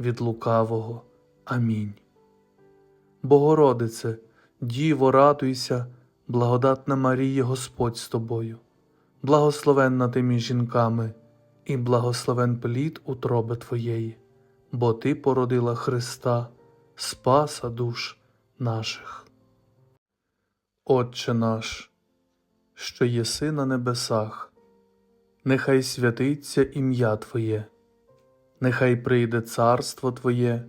від лукавого. Амінь. Богородице, Діво, радуйся, благодатна Марія, Господь з тобою, благословенна ти між жінками, і благословен плід утроби Твоєї, бо Ти породила Христа, Спаса душ наших. Отче наш, що єси на небесах, нехай святиться ім'я Твоє, нехай прийде царство Твоє,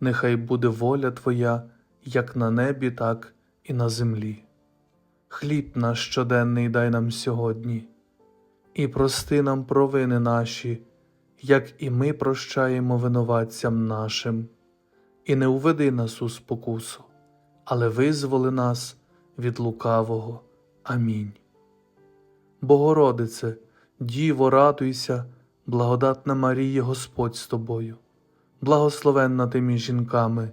нехай буде воля Твоя, як на небі, так і на землі. Хліб наш щоденний дай нам сьогодні, і прости нам провини наші, як і ми прощаємо винуватцям нашим, і не уведи нас у спокусу, але визволи нас від лукавого. Амінь. Богородице, Діво, радуйся, благодатна Марія, Господь з тобою, благословенна ти між жінками,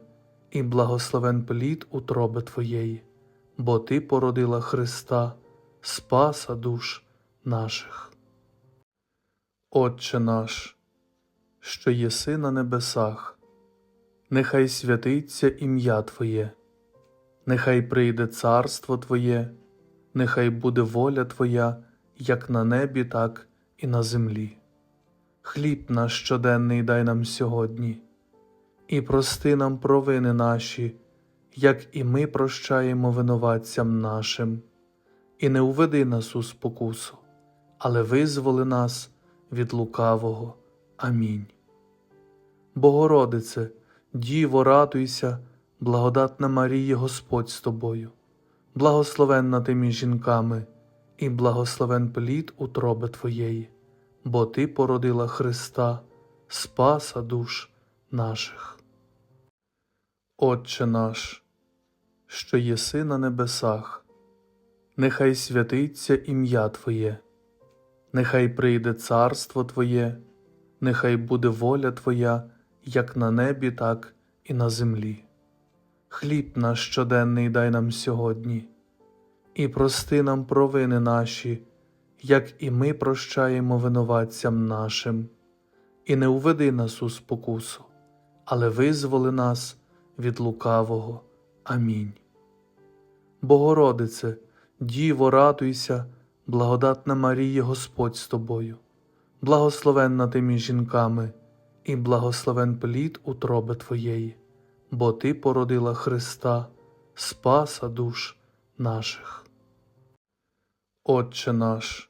і благословен плід утроби Твоєї, бо Ти породила Христа, Спаса душ наших. Отче наш, що єси на небесах, нехай святиться ім'я Твоє, нехай прийде царство Твоє, нехай буде воля Твоя, як на небі, так і на землі. Хліб наш щоденний дай нам сьогодні, і прости нам провини наші, як і ми прощаємо винуватцям нашим, і не уведи нас у спокусу, але визволи нас від лукавого. Амінь. Богородице, Діво, радуйся, благодатна Марія, Господь з тобою, благословенна ти між жінками, і благословен плід утроби Твоєї, бо Ти породила Христа, Спаса душ наших. Отче наш, що єси на небесах, нехай святиться ім'я Твоє, нехай прийде царство Твоє, нехай буде воля Твоя, як на небі, так і на землі. Хліб наш щоденний дай нам сьогодні, і прости нам провини наші, як і ми прощаємо винуватцям нашим, і не уведи нас у спокусу, але визволи нас від лукавого. Амінь. Богородице, Діво, радуйся, благодатна Марія, Господь з тобою, благословенна ти між жінками, і благословен плід утроби Твоєї, бо Ти породила Христа, Спаса душ наших. Отче наш,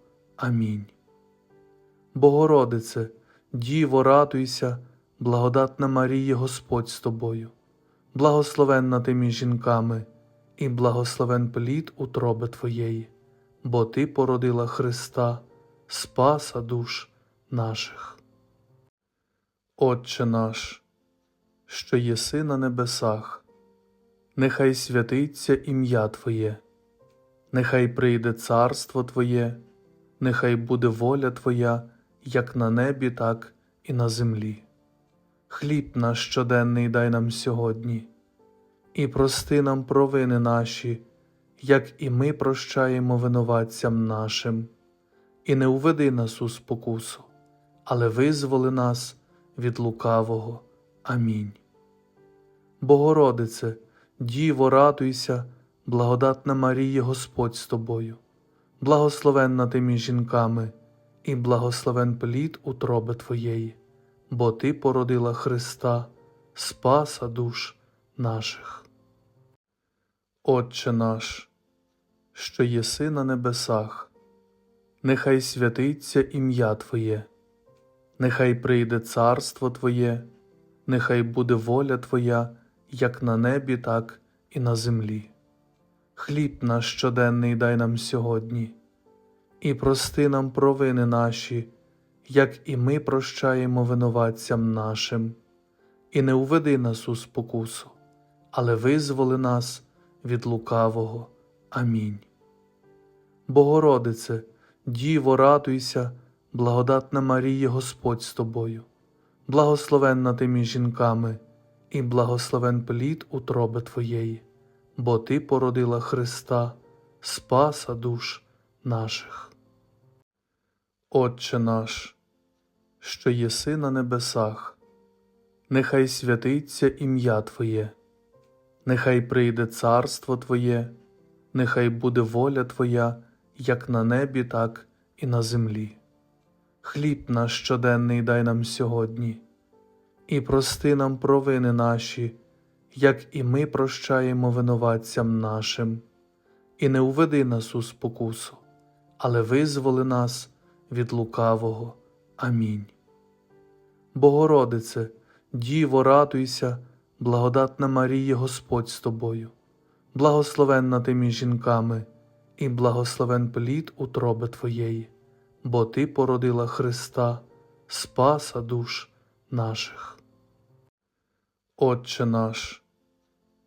Амінь. Богородице, Діво, радуйся, благодатна Марія, Господь з тобою, благословенна ти між жінками, і благословен плід утроби Твоєї, бо Ти породила Христа, Спаса душ наших. Отче наш, що єси на небесах, нехай святиться ім'я Твоє, нехай прийде царство Твоє, нехай буде воля Твоя, як на небі, так і на землі. Хліб наш щоденний дай нам сьогодні, і прости нам провини наші, як і ми прощаємо винуватцям нашим, і не уведи нас у спокусу, але визволи нас від лукавого. Амінь. Богородице, Діво, радуйся, благодатна Марія, Господь з тобою, благословенна ти між жінками, і благословен плід утроби Твоєї, бо Ти породила Христа, Спаса душ наших. Отче наш, що єси на небесах, нехай святиться ім'я Твоє, нехай прийде царство Твоє, нехай буде воля Твоя, як на небі, так і на землі. Хліб наш щоденний дай нам сьогодні, і прости нам провини наші, як і ми прощаємо винуватцям нашим, і не уведи нас у спокусу, але визволи нас від лукавого. Амінь. Богородице, Діво, радуйся, благодатна Марія, Господь з тобою, благословенна ти між жінками, і благословен плід утроби Твоєї, бо Ти породила Христа, Спаса душ наших. Отче наш, що єси на небесах, нехай святиться ім'я Твоє, нехай прийде царство Твоє, нехай буде воля Твоя, як на небі, так і на землі. Хліб наш щоденний дай нам сьогодні, і прости нам провини наші, як і ми прощаємо винуватцям нашим, і не уведи нас у спокусу, але визволи нас від лукавого. Амінь. Богородице, Діво, радуйся, благодатна Марія, Господь з тобою, благословенна ти між жінками, і благословен плід утроби Твоєї, бо Ти породила Христа, Спаса душ наших. Отче наш,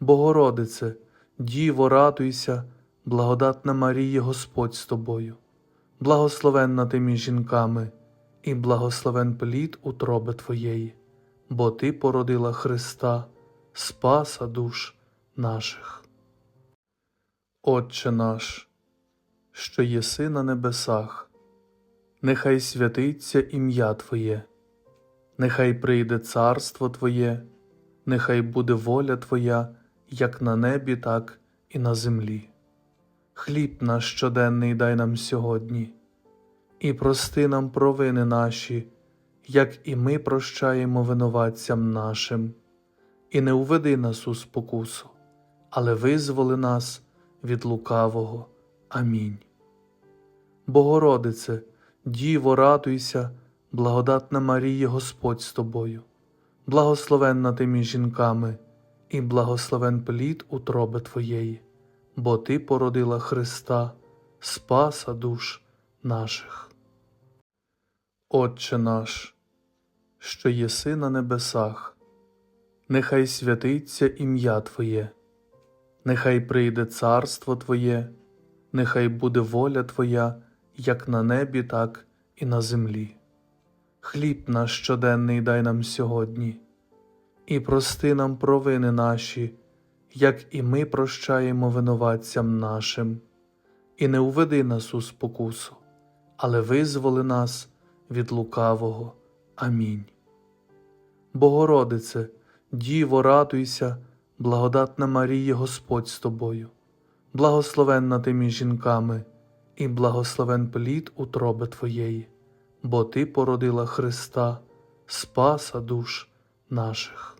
Богородице, Діво, радуйся, благодатна Марія, Господь з тобою, благословенна ти між жінками, і благословен плід утроби Твоєї, бо Ти породила Христа, Спаса душ наших. Отче наш, що єси на небесах, нехай святиться ім'я Твоє, нехай прийде царство Твоє, нехай буде воля Твоя, як на небі, так і на землі. Хліб наш щоденний дай нам сьогодні, і прости нам провини наші, як і ми прощаємо винуватцям нашим, і не уведи нас у спокусу, але визволи нас від лукавого. Амінь. Богородице, Діво, радуйся, благодатна Марія, Господь з тобою, благословенна ти між жінками, і благословен плід утроби Твоєї, бо Ти породила Христа, Спаса душ наших. Отче наш, що єси на небесах, нехай святиться ім'я Твоє, нехай прийде царство Твоє, нехай буде воля Твоя, як на небі, так і на землі. Хліб наш щоденний дай нам сьогодні, і прости нам провини наші, як і ми прощаємо винуватцям нашим, і не уведи нас у спокусу, але визволи нас від лукавого. Амінь. Богородице, Діво, радуйся, благодатна Марія, Господь з тобою, благословенна ти між жінками, і благословен плід утроби Твоєї, бо Ти породила Христа, Спаса душ наших.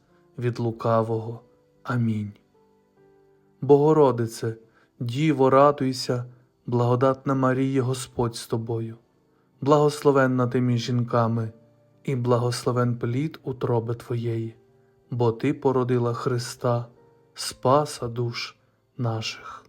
від лукавого. Амінь. Богородице, Діво, радуйся, благодатна Марія, Господь з тобою, благословенна ти між жінками, і благословен плід утроби Твоєї, бо Ти породила Христа, Спаса душ наших.